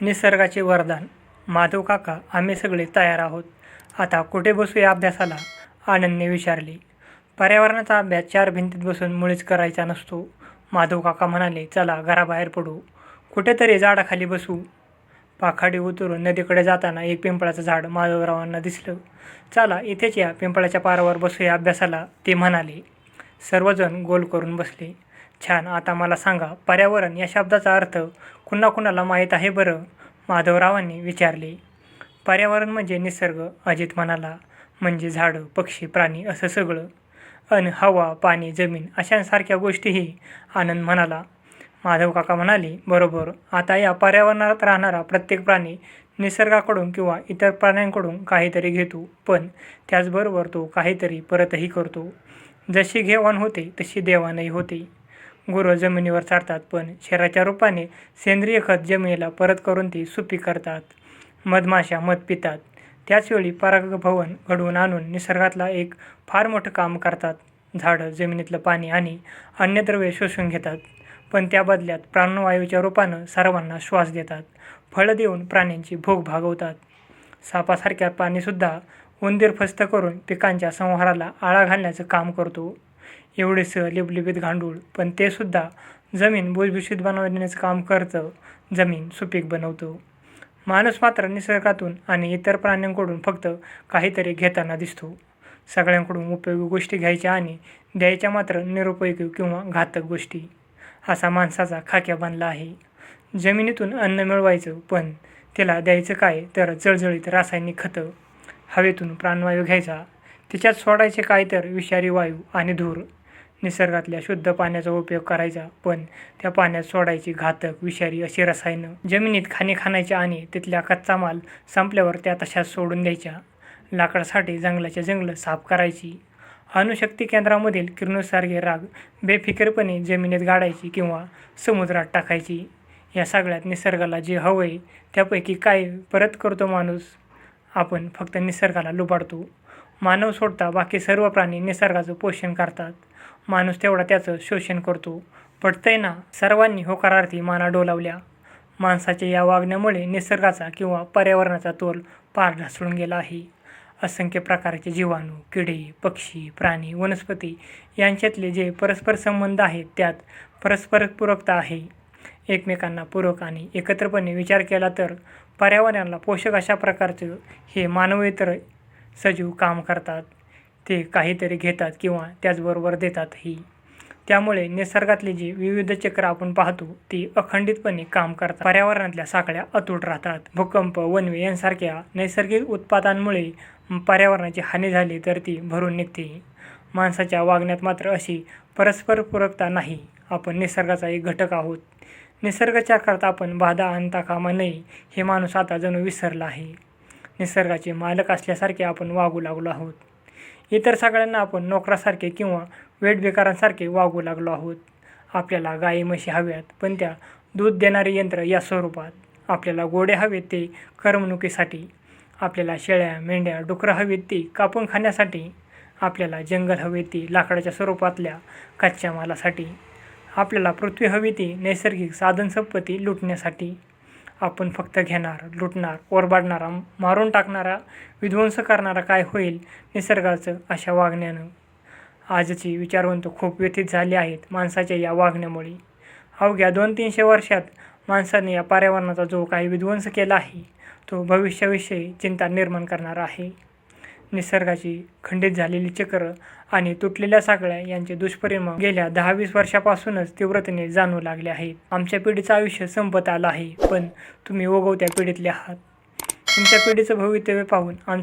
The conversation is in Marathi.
निसर्गाचे वरदान. माधव काका आम्ही सगळे तयार आहोत. आता कुठे बसूया अभ्यासाला? आनंदने विचारले. पर्यावरणाचा अभ्यास चार भिंतीत बसून मुळीच करायचा नसतो. माधव काका म्हणाले चला घराबाहेर पडू. कुठेतरी झाडाखाली बसू. पाखाडी उतरून नदीकडे जाताना एक पिंपळाचं झाड माधवरावांना दिसलं. चला इथेच या पिंपळाच्या पारावर बसूया अभ्यासाला ते म्हणाले. सर्वजण गोल करून बसले. छान. आता मला सांगा पर्यावरण या शब्दाचा अर्थ कुणा कुणाला माहीत आहे बरं? माधवरावांनी विचारले. पर्यावरण म्हणजे निसर्ग अजित म्हणाला. म्हणजे झाडं पक्षी प्राणी असं सगळं. अन हवा पाणी जमीन अशांसारख्या गोष्टीही आनंद म्हणाला. माधव काका म्हणाले बरोबर. आता या पर्यावरणात राहणारा प्रत्येक प्राणी निसर्गाकडून किंवा इतर प्राण्यांकडून काहीतरी घेतो. पण त्याचबरोबर तो काहीतरी परतही करतो. जशी घेवाण होते तशी देवाणही होते. गुरं जमिनीवर चाडतात पण शहराच्या रूपाने सेंद्रिय खत जमिनीला परत करून ती सुपीक करतात. मधमाशा मध पितात. त्याचवेळी परागभवन घडवून आणून निसर्गातला एक फार मोठं काम करतात. झाडं जमिनीतलं पाणी आणि अन्नद्रव्ये शोषून घेतात पण त्या बदल्यात प्राणवायूच्या रूपानं सर्वांना श्वास देतात. फळं देऊन प्राण्यांची भूक भागवतात. सापासारख्या पाणीसुद्धा उंदीर फस्त करून पिकांच्या संहाराला आळा घालण्याचं काम करतो. एवढेसं लिबलिबीत गांडूळ. पण ते सुद्धा जमीन भुसभुशीत बनवण्याचं काम करतं. जमीन सुपीक बनवतो. माणूस मात्र निसर्गातून आणि इतर प्राण्यांकडून फक्त काहीतरी घेताना दिसतो. सगळ्यांकडून उपयोगी गोष्टी घ्यायच्या आणि द्यायच्या मात्र निरुपयोगी किंवा घातक गोष्टी. असा माणसाचा खाक्या बांधला आहे. जमिनीतून अन्न मिळवायचं पण त्याला द्यायचं काय तर जळजळीत रासायनिक खतं. हवेतून प्राणवायू घ्यायचा. तिच्यात सोडायचे काय तर विषारी वायू आणि धूर. निसर्गातल्या शुद्ध पाण्याचा उपयोग करायचा पण त्या पाण्यात सोडायची घातक विषारी अशी रसायनं जमिनीत खाणे खाण्याचे आणि तिथल्या कच्चा माल संपल्यावर त्या तशाच सोडून द्यायच्या. लाकडासाठी जंगलाचे जंगलं साफ करायची. अणुशक्ती केंद्रामधील किरणोत्सारखे राग बेफिकरपणे जमिनीत गाडायची किंवा समुद्रात टाकायची. या सगळ्यात निसर्गाला जे हवं आहे त्यापैकी काय परत करतो माणूस? आपण फक्त निसर्गाला लुबाडतो. मानव सोडता बाकी सर्व प्राणी निसर्गाचं पोषण करतात. माणूस तेवढा त्याचं शोषण करतो. पटतंय ना? सर्वांनी होकारार्थी माना डोलावल्या. माणसाच्या या वागण्यामुळे निसर्गाचा किंवा पर्यावरणाचा तोल पार ढासळून गेला आहे. असंख्य प्रकारचे जीवाणू किडे पक्षी प्राणी वनस्पती यांच्यातले जे परस्पर संबंध आहेत त्यात परस्पर पूरकता आहे. एकमेकांना पूरक आणि एकत्रपणे विचार केला तर पर्यावरणाला पोषक अशा प्रकारचं हे मानवेतर सजीव काम करतात. ते काहीतरी घेतात किंवा त्याचबरोबर देतातही. त्यामुळे निसर्गातले जे विविध चक्र आपण पाहतो ती अखंडितपणे काम करतात. पर्यावरणातल्या साखळ्या अतूट राहतात. भूकंप वनवे यांसारख्या नैसर्गिक उत्पादांमुळे पर्यावरणाची हानी झाली तर ती भरून निघते. माणसाच्या वागण्यात मात्र अशी परस्पर पूरकता नाही. आपण निसर्गाचा एक घटक आहोत. निसर्गाच्या करता आपण बाधा आणता कामा नये हे माणूस आता जणू विसरला आहे. निसर्गाचे मालक असल्यासारखे आपण वागू लागलो आहोत. इतर सगळ्यांना आपण नोकरासारखे किंवा वेटबेकारांसारखे वागू लागलो आहोत. आपल्याला गाई म्हशी हव्यात पण त्या दूध देणारे यंत्र या स्वरूपात आपल्याला गोडे हवेत ते करमणुकीसाठी आपल्याला शेळ्या मेंढ्या डुकरं हवीत ती कापून खाण्यासाठी आपल्याला जंगल हवे ती लाकडाच्या स्वरूपातल्या कच्च्या मालासाठी आपल्याला पृथ्वी हवी ती नैसर्गिक साधनसंपत्ती लुटण्यासाठी आपण फक्त घेणार लुटणार ओरबाडणारा मारून टाकणारा विध्वंस करणारा काय होईल निसर्गाचं अशा वागण्यानं? आजची विचारवंत खूप व्यथित झाले आहेत माणसाच्या या वागण्यामुळे. अवघ्या दोन तीनशे वर्षात माणसाने या पर्यावरणाचा जो काही विध्वंस केला आहे तो भविष्याविषयी चिंता निर्माण करणारा आहे. निसर्गाची खंडित झालेली चक्र आणि तुटलेल्या साखळ्या यांचे दुष्परिणाम गेल्या दहा वीस वर्षापासूनच तीव्रतेने जाणू लागले आहेत. आमच्या पिढीचं आयुष्य संपत आलं आहे पण तुम्ही ओघवत्या पिढीतले आहात. तुमच्या पिढीचं भवितव्य पाहून आम